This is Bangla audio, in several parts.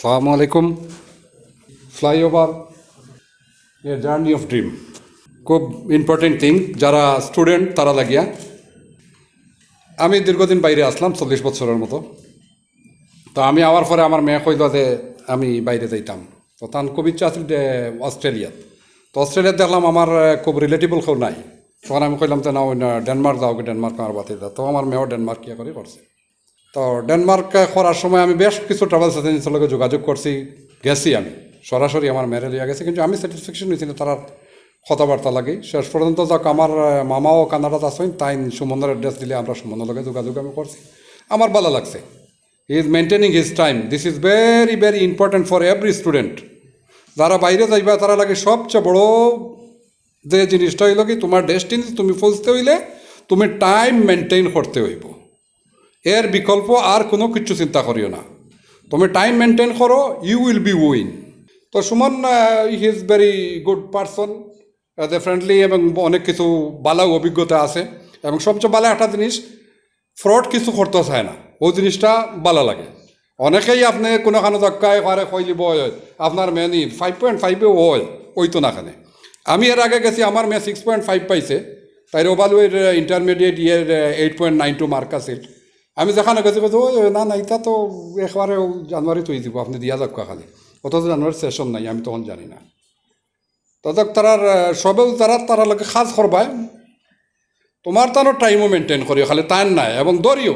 সালামু আলাইকুম। Flyover a journey of dream খুব ইম্পর্টেন্ট থিং যারা স্টুডেন্ট তারা লাগিয়া। আমি দীর্ঘদিন বাইরে আসলাম, চল্লিশ বছরের মতো। তো আমি আওয়ার পরে আমার মেয়ে কইল যে আমি বাইরে যাইতাম। তো তার খুব ইচ্ছা আছিল যে অস্ট্রেলিয়াত। তো অস্ট্রেলিয়াত দেখলাম আমার খুব রিলেটিবল কেউ নাই। তখন আমি কইলাম যে না ডেনমার্ক যাও ডেনমার্ক আমার বাতি যা তো আমার মেয়েও ডেনমার্ক ইয়ে করে, করছে। তো ডেনমার্ক করার সময় আমি বেশ কিছু ট্রাভেলস এজেন্সির লগে যোগাযোগ করছি, গেছি আমি। সরাসরি আমার মেরে লিয়া গেছে, কিন্তু আমি স্যাটিসফ্যাকশন হয়েছি না তার কথাবার্তা লাগে। শেষ পর্যন্ত যাক, আমার মামাও কানাডাত আসেন তাই সুমনের অ্যাড্রেস দিলে আমরা সুমনের লগে যোগাযোগ আমি করছি। আমার ভালো লাগছে। He is maintaining his time this is very very important for every student যারা বাইরে যাইবা, তারা লাগে সবচেয়ে বড় যে জিনিসটা হইল কি, তোমার ডেস্টিনি তুমি পৌঁছতে হইলে, তুমি টাইম মেনটেন করতে হইব। এর বিকল্প আর কোনো কিছু চিন্তা করিও না। তুমি টাইম মেনটেন করো ইউ উইল বি উইন তো Suman he is very good person এতে ফ্রেন্ডলি এবং অনেক কিছু ভালো অভিজ্ঞতা আছে। এবং সবচেয়ে বালা একটা জিনিস ফ্রড কিছু করতে চায় না। ওই জিনিসটা ভালো লাগে। অনেকেই আপনি কোনো খানো দক্কায় করে কইলিব আপনার মেয়ে ফাইভ পয়েন্ট ফাইভে ওই ওই তো না খানে আমি এর আগে গেছি, আমার মেয়ে সিক্স পয়েন্ট ফাইভ পাইছে। তাই ওবালুয়ের ইন্টারমিডিয়েট ইয়ের eight point nine two mark আছিল। আমি যেখানে গেছি বলছি ওই না না এটা তো একবারে জানুয়ারি তৈরি দিব আপনি দিয়া যাক খালি। অথচ জানুয়ারি সেশন নাই, আমি তখন জানি না। ততক তারার সবেও তারা তারা লোকে সাজ করবায় তোমার তারও টাইমও মেনটেন করিও খালি টাইম নাই, এবং দরিও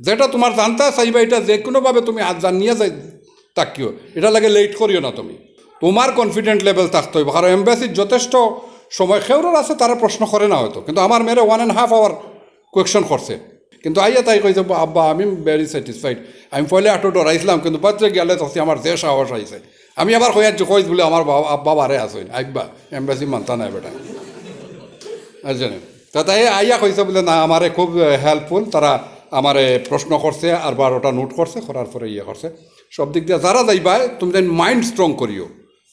যেটা তোমার জানতে চাইবা, এটা যে কোনোভাবে তুমি আজ জানিয়ে যাই তাকিও এটা লাগে লেট করিও না তুমি। তোমার কনফিডেন্ট লেভেল থাকতে হইব কারণ এম্বাসির যথেষ্ট সময় খেউরের আছে তারা প্রশ্ন করে না হয়তো। কিন্তু আমার মেয়েরা ওয়ান অ্যান্ড হাফ আওয়ার কোয়েকশন করছে কিন্তু আইয়া তাই কইছে, আব্বা আমি ভেরি স্যাটিসফাইড আমি পয়লে আটো ডরাইছিলাম কিন্তু বাচ্চা গেলে তখন আমার যে সাহস আইছে। আমি আবার কইয়াচ্ছি কইস বলে আমার বাবা, আব্বা বারে আসেন আইবা এম্বাসি মানতা নাই বেটা। জানেন তা তাই আইয়া কইছে বলে, না, আমারে খুব হেল্পফুল তারা আমারে প্রশ্ন করছে, আর বারোটা নোট করছে, করার পরে ইয়ে করছে। সব দিক দিয়ে যারা যাইবা, তুমি তাই মাইন্ড স্ট্রং করিও।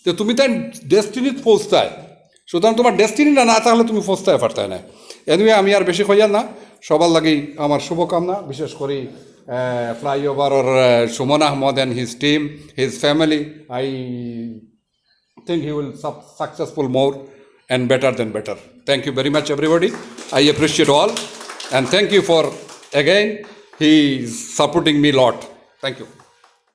যে তুমি তাই ডেস্টিনিত পৌঁছতায় সুতরাং তোমার ডেস্টিনি না থাকলে তুমি পৌঁছতায় পারতায় না। এনিওয়ে আমি আর বেশি কইয়া না। সবার লাগি আমার শুভকামনা বিশেষ করে ফ্লাইওভারের Suman Ahmad and his team his family I he will sub- successful more and better than better. Thank you very much, everybody. I appreciate all, and thank you for again. He is supporting me lot. Thank you.